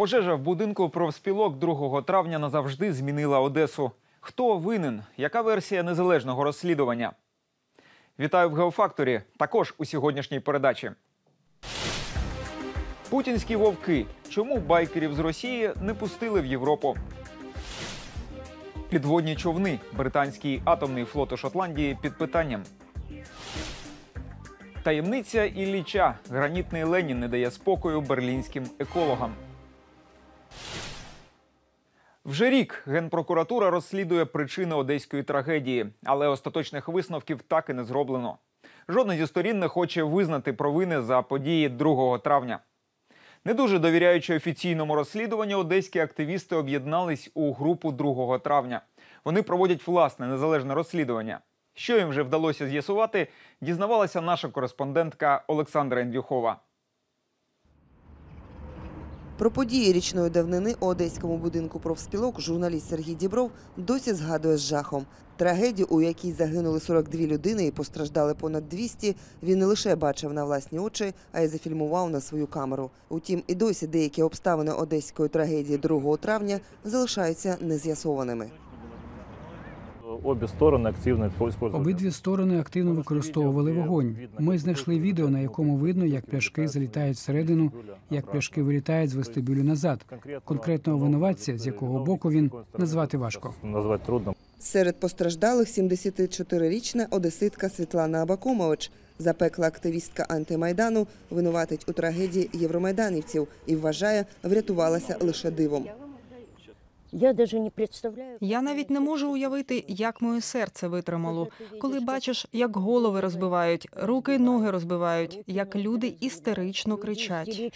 Пожежа в будинку профспілок 2 травня назавжди змінила Одесу. Хто винен? Яка версія незалежного розслідування? Вітаю в Геофакторі. Також у сьогоднішній передачі. Путінські вовки. Чому байкерів з Росії не пустили в Європу? Підводні човни. Британський атомний флот у Шотландії під питанням. Таємниця Ілліча. Гранітний Ленін не дає спокою берлінським екологам. Вже рік Генпрокуратура розслідує причини одеської трагедії, але остаточних висновків так і не зроблено. Жодна зі сторін не хоче визнати провини за події 2 травня. Не дуже довіряючи офіційному розслідуванню, одеські активісти об'єднались у групу 2 травня. Вони проводять власне незалежне розслідування. Що їм вже вдалося з'ясувати, дізнавалася наша кореспондентка Олександра Індюхова. Про події річної давнини у одеському будинку профспілок журналіст Сергій Дібров досі згадує з жахом. Трагедію, у якій загинули 42 людини і постраждали понад 200, він не лише бачив на власні очі, а й зафільмував на свою камеру. Утім, і досі деякі обставини одеської трагедії 2 травня залишаються нез'ясованими. Обе сторони активно. Обидві сторони активно використовували вогонь. Ми знайшли відео, на якому видно, як пляшки залітають всередину, як пляшки вилітають з вестибюлю назад. Конкретного винуватця, з якого боку він назвати важко. Назвати трудно. Серед постраждалих 74-річна одеситка Світлана Абакумович. Запекла активістка антимайдану, винуватить у трагедії євромайданівців і вважає, врятувалася лише дивом. Я даже не представляю. Я навіть не можу уявити, як моє серце витримало, коли бачиш, як голови розбивають, руки й ноги розбивають, як люди істерично кричать.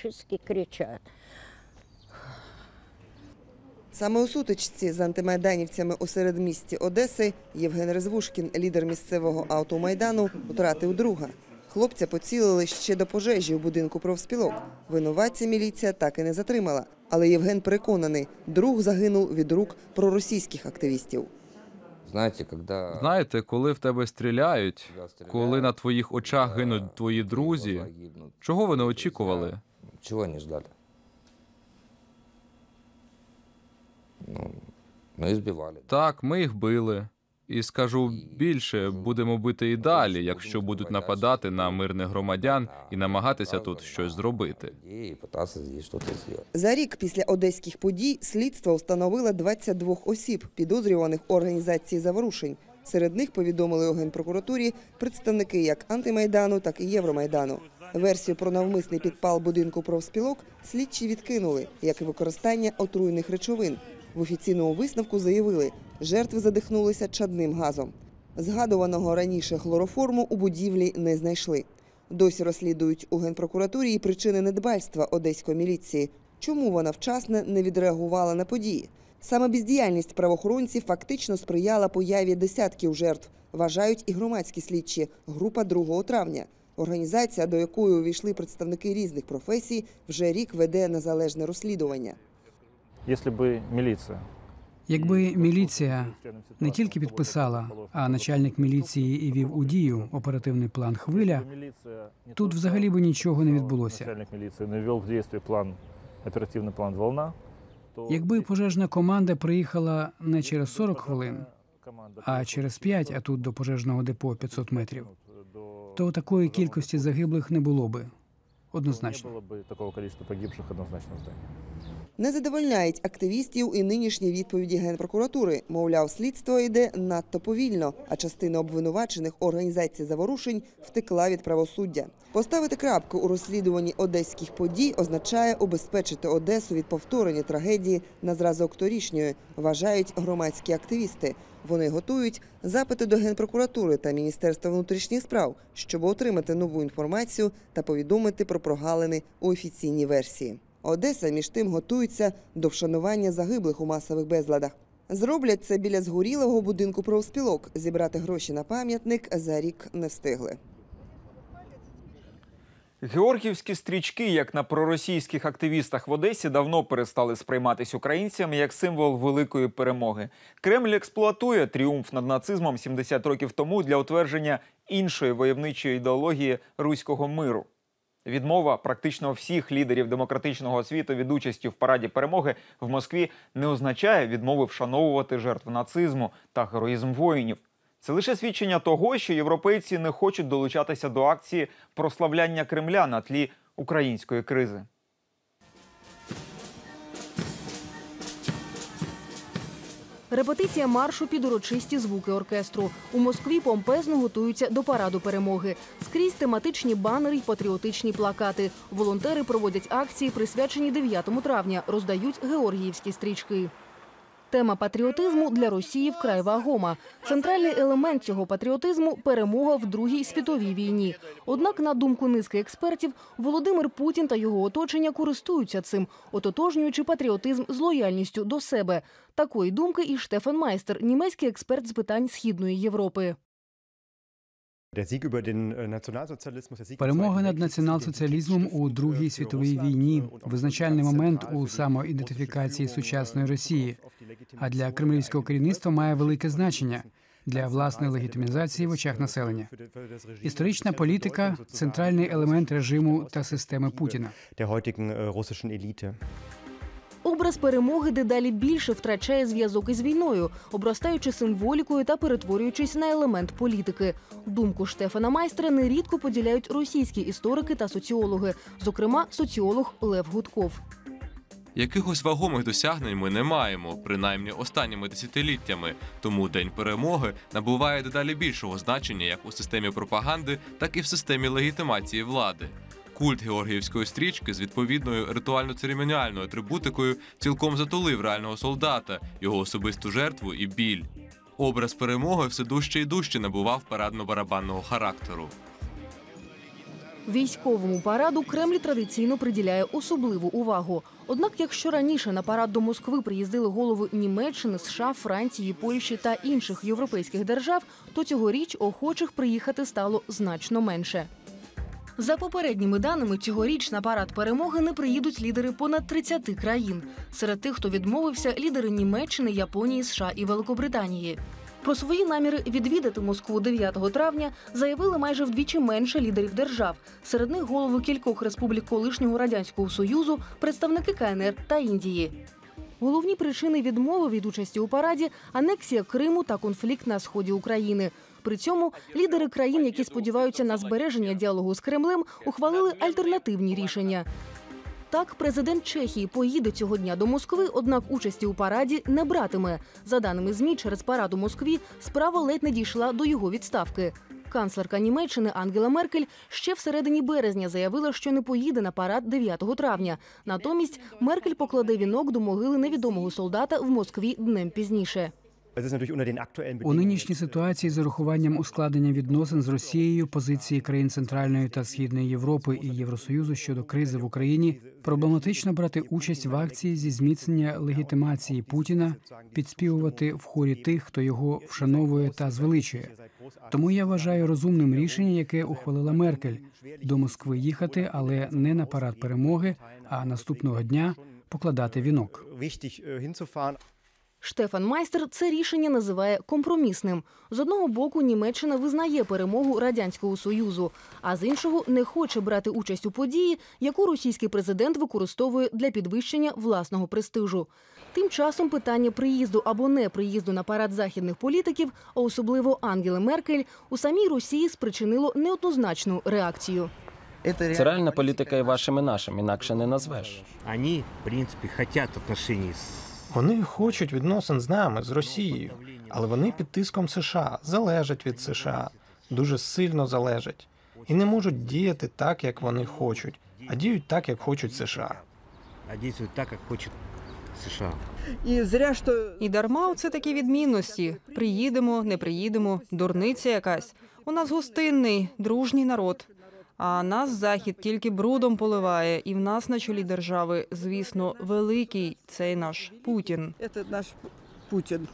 Саме у сутичці з антимайданівцями у середмісті Одеси Євген Резвушкін, лідер місцевого автомайдану, втратив друга. Хлопця поцілили ще до пожежі у будинку профспілок. Винуватця міліція так і не затримала. Але Євген переконаний, друг загинув від рук проросійських активістів. Знаєте, коли в тебе стріляють, коли на твоїх очах гинуть твої друзі, чого ви не очікували? Чего не ждали? Ну, ну избивали. Так, ми їх били. І скажу більше, будемо бити і далі, якщо будуть нападати на мирних громадян і намагатися тут щось зробити. За рік після одеських подій слідство встановило 22 осіб, підозрюваних у організації заворушень. Серед них повідомили у генпрокуратурі представники як антимайдану, так і Євромайдану. Версію про навмисний підпал будинку профспілок слідчі відкинули, як і використання отруйних речовин. В офіційному висновку заявили, жертви задихнулися чадним газом. Згадуваного раніше хлороформу у будівлі не знайшли. Досі розслідують у генпрокуратурі і причини недбальства одеської міліції. Чому вона вчасно не відреагувала на події? Саме бездіяльність правоохоронців фактично сприяла появі десятків жертв, вважають і громадські слідчі. Група 2 травня. Організація, до якої увійшли представники різних професій, вже рік веде незалежне розслідування. Якщо б міліція Якби міліція не тільки підписала, а начальник міліції і вів у дію оперативний план хвиля, тут взагалі би нічого не відбулося. Начальник міліції не ввел в дійство план, оперативний план «Волна», Якби пожежна команда приїхала не через 40 хвилин, а через 5, а тут до пожежного депо 500 метрів, то такої кількості загиблих не було би. Однозначно. Не було б такого кількості погибших однозначно в зданні. Не задовольняють активістів і нинішні відповіді генпрокуратури. Мовляв, слідство йде надто повільно, а частина обвинувачених організацій заворушень втекла від правосуддя. Поставити крапку у розслідуванні одеських подій означає убезпечити Одесу від повторення трагедії на зразок торішньої, вважають громадські активісти. Вони готують запити до генпрокуратури та міністерства внутрішніх справ, щоб отримати нову інформацію та повідомити про прогалини у офіційній версії. Одеса між тим готується до вшанування загиблих у масових безладах. Зроблять це біля згорілого будинку профспілок. Зібрати гроші на пам'ятник за рік не встигли. Георгіївські стрічки, як на проросійських активістах в Одесі, давно перестали сприйматись українцями як символ великої перемоги. Кремль експлуатує тріумф над нацизмом 70 років тому для утвердження іншої войовничої ідеології руського миру. Відмова практично всіх лідерів демократичного світу від участі в параді перемоги в Москві не означає відмови вшановувати жертв нацизму та героїзм воїнів. Це лише свідчення того, що європейці не хочуть долучатися до акції прославляння Кремля на тлі української кризи. Репетиція маршу під урочисті звуки оркестру. У Москві помпезно готуються до параду перемоги. Скрізь тематичні банери й патріотичні плакати. Волонтери проводять акції, присвячені 9 травня, роздають георгіївські стрічки. Тема патріотизму для Росії вкрай вагома. Центральний елемент цього патріотизму перемога в Другій світовій війні. Однак, на думку низки експертів, Володимир Путін та його оточення користуються цим, ототожнюючи патріотизм з лояльністю до себе. Такої думки і Штефан Майстер, німецький експерт з питань східної Європи. Перемога над націонал-соціалізмом у Другій світовій війні визначальний момент у самоідентифікації сучасної Росії. А для кремлівського керівництва має велике значення для власної легітимізації в очах населення. Історична політика центральний елемент режиму та системи Путіна. Образ перемоги дедалі більше втрачає зв'язок із війною, обростаючи символікою та перетворюючись на елемент політики. Думку Штефана Майстра нерідко поділяють російські історики та соціологи, зокрема соціолог Лев Гудков. Якихось вагомих досягнень ми не маємо, принаймні останніми десятиліттями. Тому День перемоги набуває дедалі більшого значення як у системі пропаганди, так і в системі легітимації влади. Культ Георгіївської стрічки з відповідною ритуально-церемоніальною атрибутикою цілком затулив реального солдата, його особисту жертву і біль. Образ перемоги все дужче і дужче набував парадно-барабанного характеру. Військовому параду Кремль традиційно приділяє особливу увагу. Однак, якщо раніше на парад до Москви приїздили голови Німеччини, США, Франції, Польщі та інших європейських держав, то цьогоріч охочих приїхати стало значно менше. За попередніми даними, цьогоріч на парад перемоги не приїдуть лідери понад 30 країн. Серед тих, хто відмовився, лідери Німеччини, Японії, США і Великобританії. Про свої наміри відвідати Москву 9 травня заявили майже вдвічі менше лідерів держав. Серед них голови кількох республік колишнього радянського союзу, представники КНР та Індії. Головні причини відмови від участі у параді анексія Криму та конфлікт на сході України. При цьому лідери країн, які сподіваються на збереження діалогу з Кремлем, ухвалили альтернативні рішення. Так, президент Чехії поїде цього дня до Москви, однак участі у параді не братиме. За даними змі, через парад у Москві справа ледь не дійшла до його відставки. Канцлерка Німеччини Ангела Меркель ще в середині березня заявила, що не поїде на парад 9 травня. Натомість Меркель покладе вінок до могили невідомого солдата в Москві днем пізніше. У нинішній ситуації з урахуванням ускладнення відносин з Росією, позиції країн Центральної та Східної Європи і Євросоюзу щодо кризи в Україні проблематично брати участь в акції зі зміцнення легітимації Путіна, підспівувати в хорі тих, хто його вшановує та звеличує. Тому я вважаю розумним рішення, яке ухвалила Меркель до Москви їхати, але не на парад перемоги, а наступного дня покладати вінок. Штефан Майстер це рішення називає компромісним. З одного боку, Німеччина визнає перемогу радянського союзу, а з іншого не хоче брати участь у події, яку російський президент використовує для підвищення власного престижу. Тим часом питання приїзду або не приїзду на парад західних політиків, а особливо Ангели Меркель, у самій Росії спричинило неоднозначну реакцію. Це реальна політика і вашим, і нашим, інакше не назвеш. Они, в принципе, хотят отношений с Вони хочуть відносин з нами, з Росією, але вони під тиском США залежать від США, дуже сильно залежать, і не можуть діяти так, як вони хочуть, а діють так, як хочуть США. а действуют так, как хочет США. І зря що і дарма це такі відмінності. Приїдемо, не приїдемо, дурниця якась. У нас гостинний, дружній народ. А нас захід тільки брудом поливає, і в нас на чолі держави, звісно, великий цей наш Путін. Це наш Путін.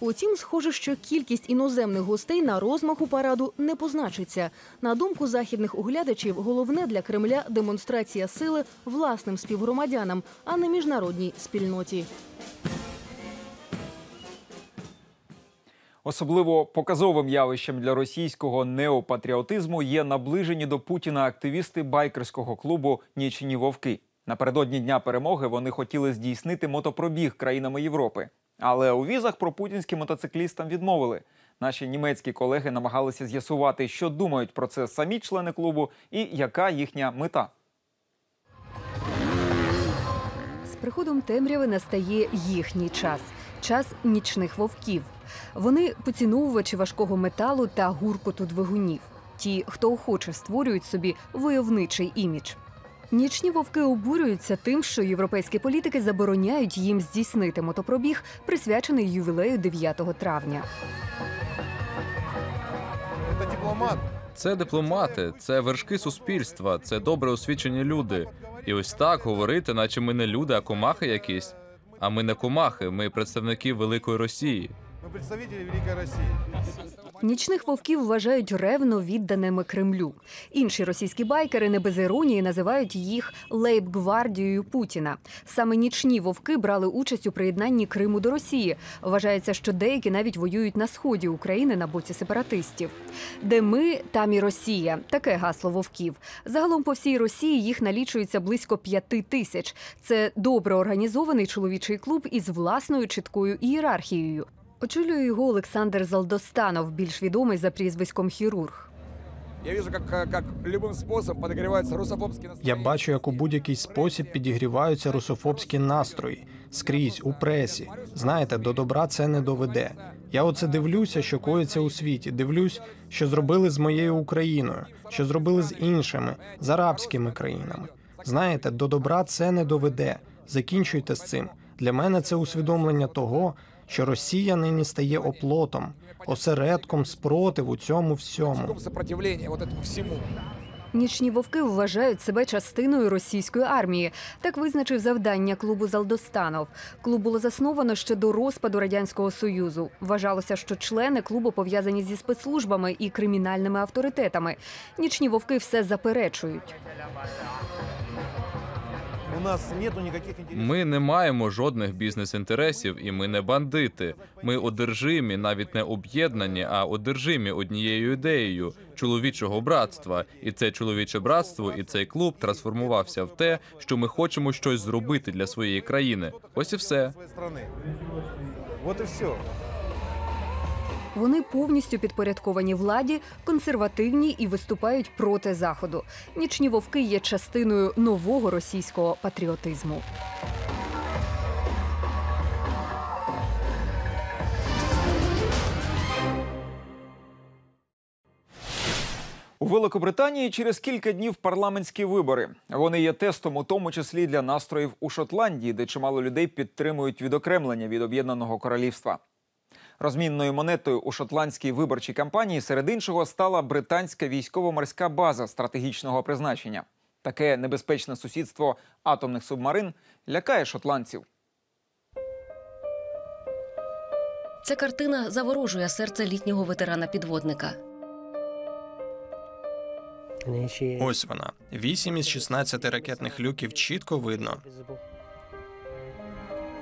Утім, схоже, що кількість іноземних гостей на розмаху параду не позначиться. На думку західних оглядачів, головне для Кремля демонстрація сили власним співгромадянам, а не міжнародній спільноті. Особливо показовим явищем для російського неопатріотизму є наближені до Путіна активісти байкерського клубу Нічні вовки. Напередодні дня перемоги вони хотіли здійснити мотопробіг країнами Європи. Але у візах про путінським мотоциклістам відмовили. Наші німецькі колеги намагалися з'ясувати, що думають про це самі члени клубу і яка їхня мета. З приходом темряви настає їхній час час нічних вовків. Вони поціновувачі важкого металу та гуркоту двигунів. Ті, хто охоче створюють собі войовничий імідж. Нічні вовки обурюються тим, що європейські політики забороняють їм здійснити мотопробіг, присвячений ювілею 9 травня. Це дипломати, це вершки суспільства, це добре освічені люди. І ось так говорити, наче ми не люди, а комахи якісь. А ми не комахи, ми представники великої Росії. Нічних вовків вважають ревно відданими Кремлю. Інші російські байкери не без іронії називають їх лейб-гвардією Путіна. Саме нічні вовки брали участь у приєднанні Криму до Росії. Вважається, що деякі навіть воюють на сході України на боці сепаратистів. Де ми, там і Росія. Таке гасло вовків. Загалом по всій Росії їх налічується близько п'яти тисяч. Це добре організований чоловічий клуб із власною чіткою ієрархією. Очолює його Олександр Залдостанов, більш відомий за прізвиськом хірург. Я русофобский Я бачу, як у будь-який спосіб підігріваються русофобські настрої скрізь у пресі. Знаєте, до добра це не доведе. Я оце дивлюся, що коїться у світі. Дивлюсь, що зробили з моєю Україною, що зробили з іншими, з арабськими країнами. Знаєте, до добра це не доведе. Закінчуйте з цим. Для мене це усвідомлення того, що Росія нині стає оплотом, осередком спротиву цьому всьому. Нічні вовки вважають себе частиною російської армії. Так визначив завдання клубу Залдостанов. Клуб було засновано ще до розпаду радянського союзу. Вважалося, що члени клубу пов'язані зі спецслужбами і кримінальними авторитетами. Нічні вовки все заперечують. У нас нету никаких интересов. Ми не маємо жодних бізнес-інтересів, і ми не бандити. Ми одержимі, навіть не об'єднані, а одержимі однією ідеєю чоловічого братства. І це чоловіче братство, і цей клуб трансформувався в те, що ми хочемо щось зробити для своєї країни. Ось і все. Вот и все. Вони повністю підпорядковані владі, консервативні і виступають проти заходу. Нічні вовки є частиною нового російського патріотизму. У Великобританії через кілька днів парламентські вибори. Вони є тестом, у тому числі для настроїв у Шотландії, де чимало людей підтримують відокремлення від об'єднаного королівства. Розмінною монетою у шотландській виборчій кампанії серед іншого стала британська військово-морська база стратегічного призначення. Таке небезпечне сусідство атомних субмарин лякає шотландців. Ця картина заворожує серце літнього ветерана-підводника. Ось вона. Вісім із 16 ракетних люків чітко видно.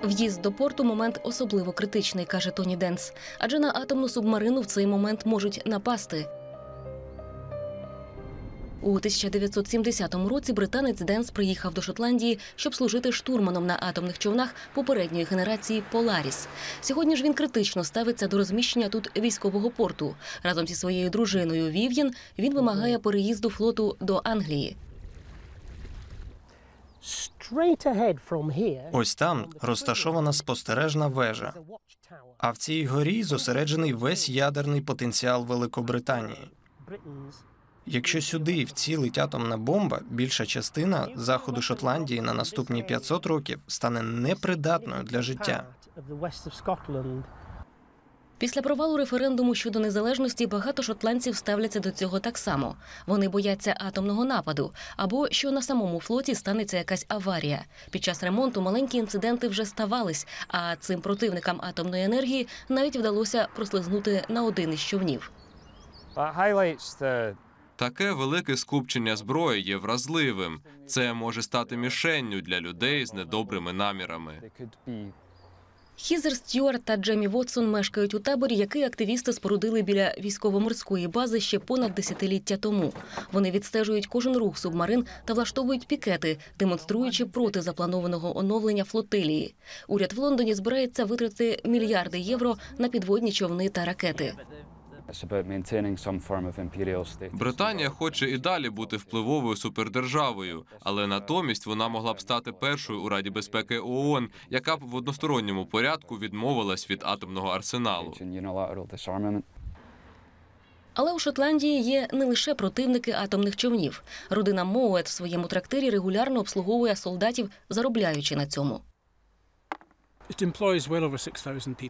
В'їзд до порту момент особливо критичний, каже Тоні Денс. Адже на атомну субмарину в цей момент можуть напасти. У 1970 році британець Денс приїхав до Шотландії, щоб служити штурманом на атомних човнах попередньої генерації Поларіс. Сьогодні ж він критично ставиться до розміщення тут військового порту. Разом зі своєю дружиною Вів'єн він вимагає переїзду флоту до Англії. Ось там розташована спостережна вежа. А в цій горі зосереджений весь ядерний потенціал Великобританії. Якщо сюди вцілить атомна бомба, більша частина заходу Шотландії на наступні 500 років стане непридатною для життя. Після провалу референдуму щодо незалежності багато шотландців ставляться до цього так само. Вони бояться атомного нападу або що на самому флоті станеться якась аварія. Під час ремонту маленькі інциденти вже ставались, а цим противникам атомної енергії навіть вдалося прослизнути на один із човнів. Таке велике скупчення зброї є вразливим. Це може стати мішенню для людей з недобрими намірами. Хізер Стюарт та Джемі Вотсон мешкають у таборі, який активісти спорудили біля військово-морської бази ще понад десятиліття тому. Вони відстежують кожен рух субмарин та влаштовують пікети, демонструючи проти запланованого оновлення флотилії. Уряд в Лондоні збирається витрати мільярди євро на підводні човни та ракети. Британія хоче і далі бути впливовою супердержавою, але натомість вона могла б стати першою у Раді безпеки ООН, яка б в односторонньому порядку відмовилась від атомного арсеналу. Але у Шотландії є не лише противники атомних човнів. Родина Моует в своєму трактирі регулярно обслуговує солдатів, заробляючи на цьому.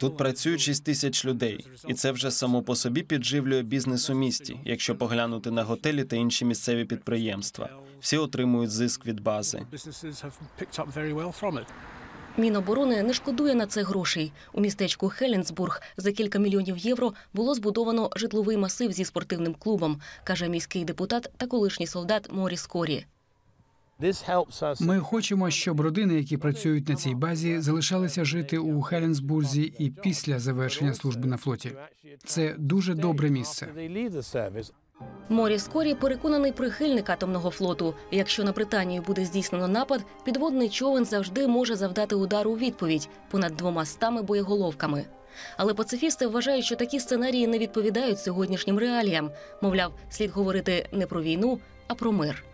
Тут працюють 6 тисяч людей, і це вже само по собі підживлює бізнес у місті. Якщо поглянути на готелі та інші місцеві підприємства, всі отримують зиск від бази. Міноборони не шкодує на це грошей. У містечку Хеленсбург за кілька мільйонів євро було збудовано житловий масив зі спортивним клубом, каже міський депутат та колишній солдат Моріс Корі. Ми хочемо, щоб родини, які працюють на цій базі, залишалися жити у Хеленсбурзі і після завершення служби на флоті. Це дуже добре місце. Моріс Корі переконаний прихильник атомного флоту. Якщо на Британію буде здійснено напад, підводний човен завжди може завдати удару у відповідь понад двома стами боєголовками. Але пацифісти вважають, що такі сценарії не відповідають сьогоднішнім реаліям. Мовляв, слід говорити не про війну, а про мир.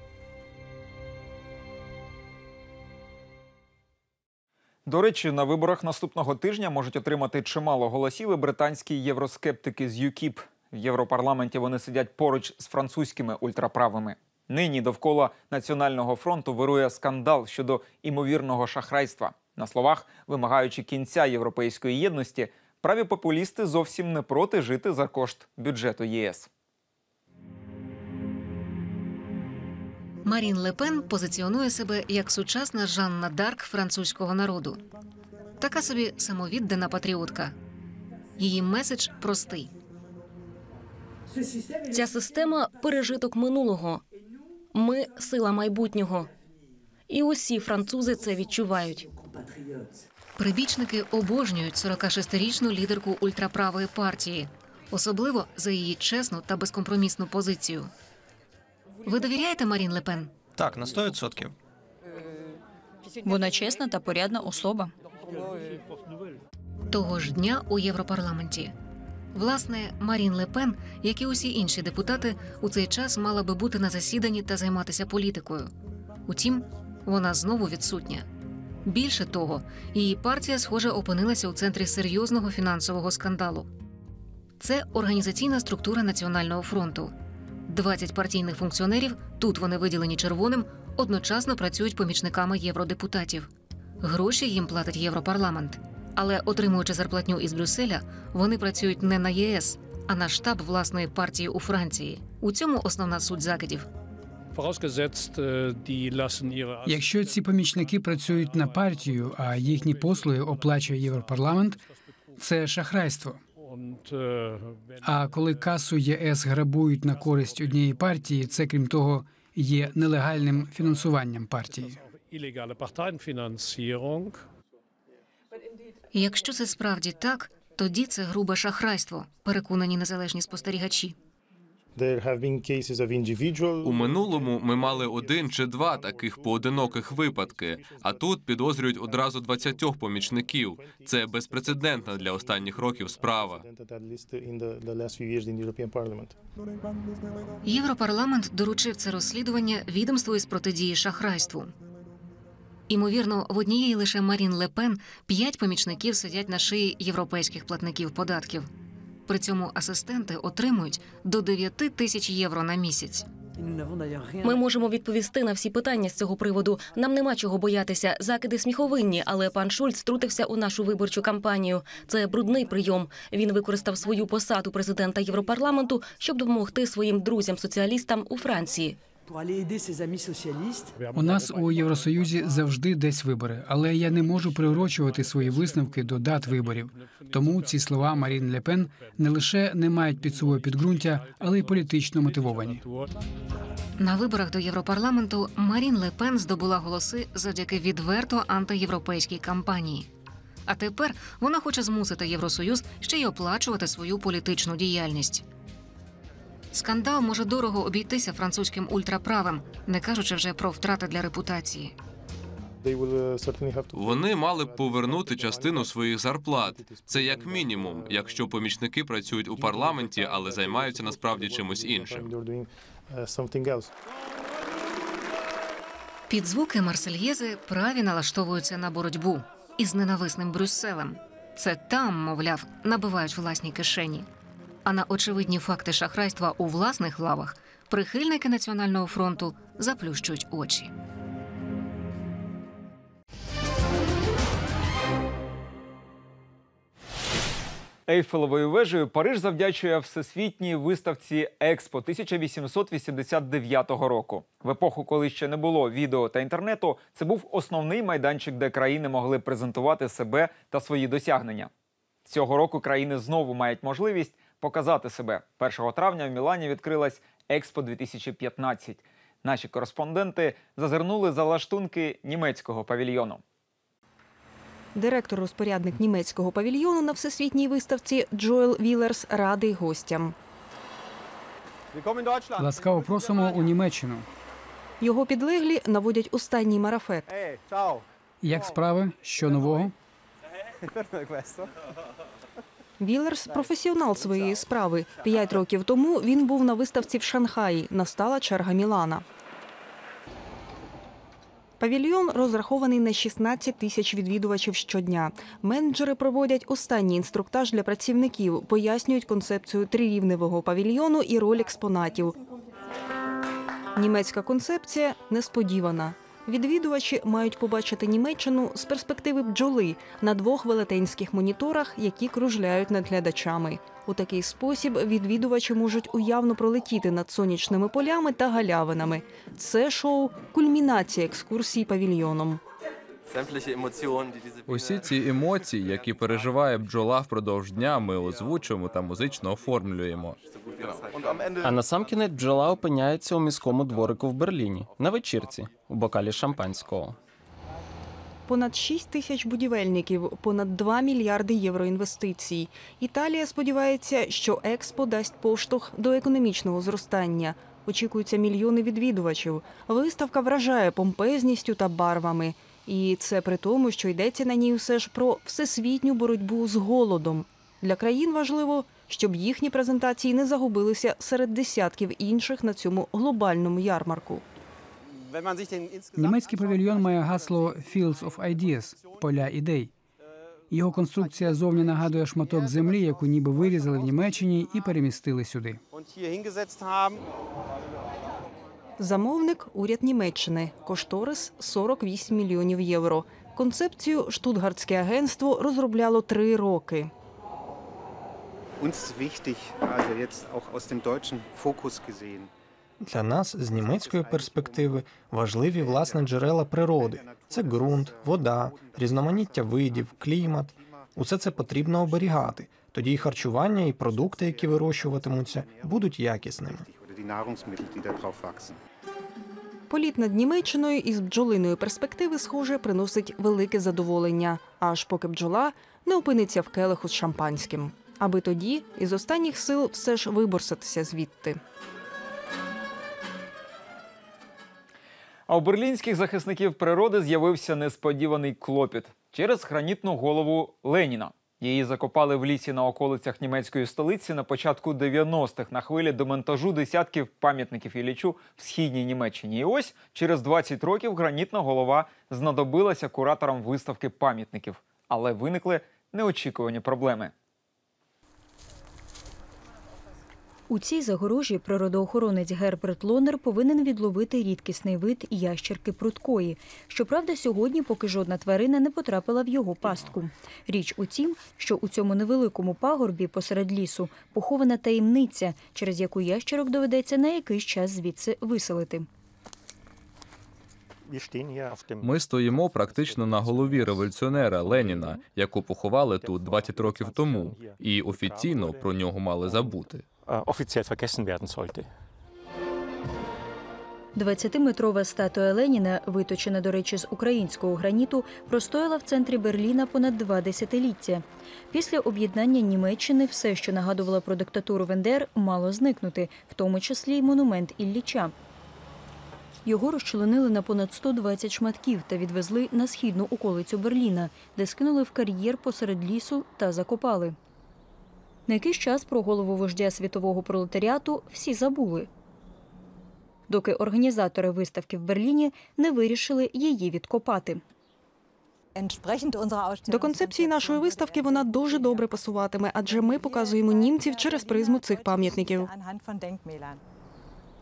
До речі, на виборах наступного тижня можуть отримати чимало голосів і британські євроскептики з ЮКІП. В Європарламенті вони сидять поруч з французькими ультраправими. Нині довкола національного фронту вирує скандал щодо імовірного шахрайства. На словах, вимагаючи кінця європейської єдності, праві популісти зовсім не проти жити за кошт бюджету ЄС. Марін Лепен позиціонує себе як сучасна Жанна Дарк французького народу. Така собі самовіддана патріотка. Її меседж простий. Ця система пережиток минулого. Ми сила майбутнього. І усі французи це відчувають. Прибічники обожнюють 46-річну лідерку ультраправої партії, особливо за її чесну та безкомпромісну позицію. Ви довіряєте Марін Лепен? Так, на 100%. Вона чесна та порядна особа. Того ж дня у Європарламенті. Власне, Марін Лепен, як і усі інші депутати, у цей час мала би бути на засіданні та займатися політикою. Утім, вона знову відсутня. Більше того, її партія, схоже, опинилася у центрі серйозного фінансового скандалу. Це організаційна структура Національного фронту. 20 партійних функціонерів, тут вони виділені червоним, одночасно працюють помічниками євродепутатів. Гроші їм платить Європарламент. Але, отримуючи зарплатню із Брюсселя, вони працюють не на ЄС, а на штаб власної партії у Франції. У цьому основна суть закидів. Якщо ці помічники працюють на партію, а їхні послуги оплачує Європарламент, це шахрайство. А коли касу ЄС грабують на користь однієї партії, це крім того є нелегальним фінансуванням партії. Якщо це справді так, тоді це грубе шахрайство, переконані незалежні спостерігачі. У минулому ми мали один чи два таких поодиноких випадки, а тут підозрюють одразу 20 помічників. Це безпрецедентна для останніх років справа. Європарламент доручив це розслідування відомству із протидії шахрайству. Імовірно, в однієї лише Марін Лепен п'ять помічників сидять на шиї європейських платників податків. При цьому асистенти отримують до 9 тисяч євро на місяць. Ми можемо відповісти на всі питання з цього приводу. Нам нема чого боятися. Закиди сміховинні, але пан Шульц втрутився у нашу виборчу кампанію. Це брудний прийом. Він використав свою посаду президента Європарламенту, щоб допомогти своїм друзям-соціалістам у Франції. У нас у Євросоюзі завжди десь вибори, але я не можу приурочувати свої висновки до дат виборів. Тому ці слова Марін Лепен не лише не мають під собою підґрунтя, але й політично мотивовані. На виборах до Європарламенту Марін Лепен здобула голоси завдяки відверто антиєвропейській кампанії. А тепер вона хоче змусити Євросоюз ще й оплачувати свою політичну діяльність. Скандал може дорого обійтися французьким ультраправим, не кажучи вже про втрати для репутації. Вони мали б повернути частину своїх зарплат. Це як мінімум, якщо помічники працюють у парламенті, але займаються насправді чимось іншим. Під звуки Марсельєзи праві налаштовуються на боротьбу із ненависним Брюсселем. Це там, мовляв, набивають власні кишені. А на очевидні факти шахрайства у власних лавах прихильники національного фронту заплющують очі. Ейфелевою вежею Париж завдячує всесвітній виставці Експо 1889 року. В епоху, коли ще не було відео та інтернету, це був основний майданчик, де країни могли презентувати себе та свої досягнення. Цього року країни знову мають можливість показати себе. 1 травня в Мілані відкрилась Експо 2015. Наші кореспонденти зазирнули за лаштунки німецького павільйону. Директор-розпорядник німецького павільйону на всесвітній виставці Джоел Вілерс радий гостям. Ласкаво просимо у Німеччину. Його підлеглі наводять останній марафет. Як справи? Що нового? Вілерс професіонал своєї справи. П'ять років тому він був на виставці в Шанхаї. Настала черга Мілана. Павільйон розрахований на 16 тисяч відвідувачів щодня. Менеджери проводять останній інструктаж для працівників, пояснюють концепцію трирівневого павільйону і роль експонатів. Німецька концепція несподівана. Відвідувачі мають побачити Німеччину з перспективи бджоли на двох велетенських моніторах, які кружляють над глядачами. У такий спосіб відвідувачі можуть уявно пролетіти над сонячними полями та галявинами. Це шоу кульмінація екскурсії павільйоном. Усі ці емоції, які переживає бджола впродовж дня, ми озвучуємо та музично оформлюємо. А насамкінець бджола опиняється у міському дворику в Берліні на вечірці у бокалі шампанського. Понад 6 тисяч будівельників, понад 2 мільярди євро інвестицій. Італія сподівається, що експо дасть поштовх до економічного зростання. Очікуються мільйони відвідувачів. Виставка вражає помпезністю та барвами. І це при тому, що йдеться на ній все ж про всесвітню боротьбу з голодом. Для країн важливо, щоб їхні презентації не загубилися серед десятків інших на цьому глобальному ярмарку. Німецький павільйон має гасло Fields of Ideas – поля ідей. Його конструкція зовні нагадує шматок землі, яку ніби вирізали в Німеччині і перемістили сюди. Замовник уряд Німеччини. Кошторис 48 мільйонів євро. Концепцію штутгартське агентство розробляло три роки. Uns ist wichtig, also jetzt auch aus dem deutschen Fokus gesehen, Для нас з німецької перспективи важливі власне джерела природи: це ґрунт, вода, різноманіття видів, клімат. Усе це потрібно оберігати. Тоді і харчування, і продукти, які вирощуватимуться, будуть якісними. die Nahrungsmittel, die da wachsen. Політ над Німеччиною із бджолиної перспективи, схоже, приносить велике задоволення, аж поки бджола не опиниться в келиху з шампанським. Аби тоді із останніх сил все ж виборсатися звідти. А у берлінських захисників природи з'явився несподіваний клопіт через гранітну голову Леніна. Її закопали в лісі на околицях німецької столиці на початку 90-х на хвилі демонтажу десятків пам'ятників Іллічу в східній Німеччині. І ось через 20 років гранітна голова знадобилася кураторам виставки пам'ятників, але виникли неочікувані проблеми. У цій загорожі природоохоронець Герберт Лонер повинен відловити рідкісний вид ящерки прудкої. Щоправда, сьогодні поки жодна тварина не потрапила в його пастку. Річ у тім, що у цьому невеликому пагорбі посеред лісу похована таємниця, через яку ящерок доведеться на якийсь час звідси виселити. Ми стоїмо практично на голові революціонера Леніна, яку поховали тут 20 років тому, і офіційно про нього мали забути. Offiziell vergessen werden sollte. 20-метрова статуя Леніна, виточена, до речі, з українського граніту, простояла в центрі Берліна понад два десятиліття. Після об'єднання Німеччини все, що нагадувало про диктатуру в НДР, мало зникнути, в тому числі й монумент Ілліча. Його розчленили на понад 120 шматків та відвезли на східну околицю Берліна, де скинули в кар'єр посеред лісу та закопали. На якийсь час про голову вождя світового пролетаріату всі забули, доки організатори виставки в Берліні не вирішили її відкопати. До концепції нашої виставки вона дуже добре пасуватиме, адже ми показуємо німців через призму цих пам'ятників.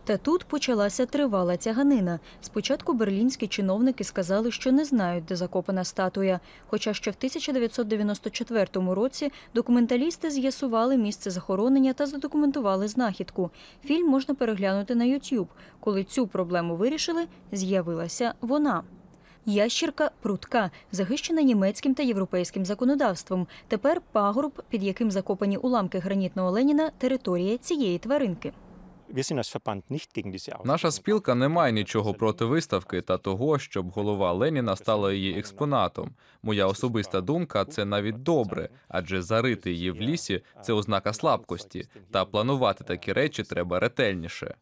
Та тут почалася тривала тяганина. Спочатку берлінські чиновники сказали, що не знають, де закопана статуя. Хоча ще в 1994 році документалісти з'ясували місце захоронення та задокументували знахідку. Фільм можна переглянути на YouTube. Коли цю проблему вирішили, з'явилася вона. Ящірка прутка, захищена німецьким та європейським законодавством. Тепер пагорб, під яким закопані уламки гранітного Леніна, територія цієї тваринки. Наша спілка не має нічого проти виставки та того, щоб голова Леніна стала її експонатом. Моя особиста думка це навіть добре, адже зарити її в лісі це ознака слабкості, та планувати такі речі треба ретельніше.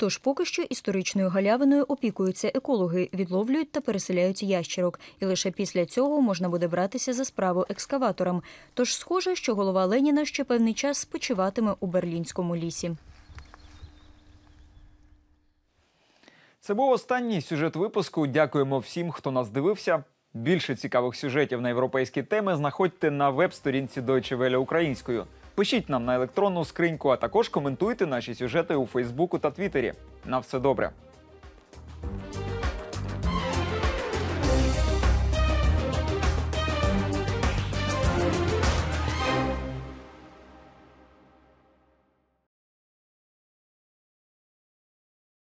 Тож поки що історичною галявиною опікуються екологи, відловлюють та переселяють ящерок, і лише після цього можна буде братися за справу екскаваторам. Тож схоже, що голова Леніна ще певний час спочиватиме у берлінському лісі. Це був останній сюжет випуску. Дякуємо всім, хто нас дивився. Більше цікавих сюжетів на європейські теми знаходьте на веб-сторінці Deutsche Welle українською. Пишіть нам на електронну скриньку, а також коментуйте наші сюжети у Фейсбуку та Твіттері. На все добре.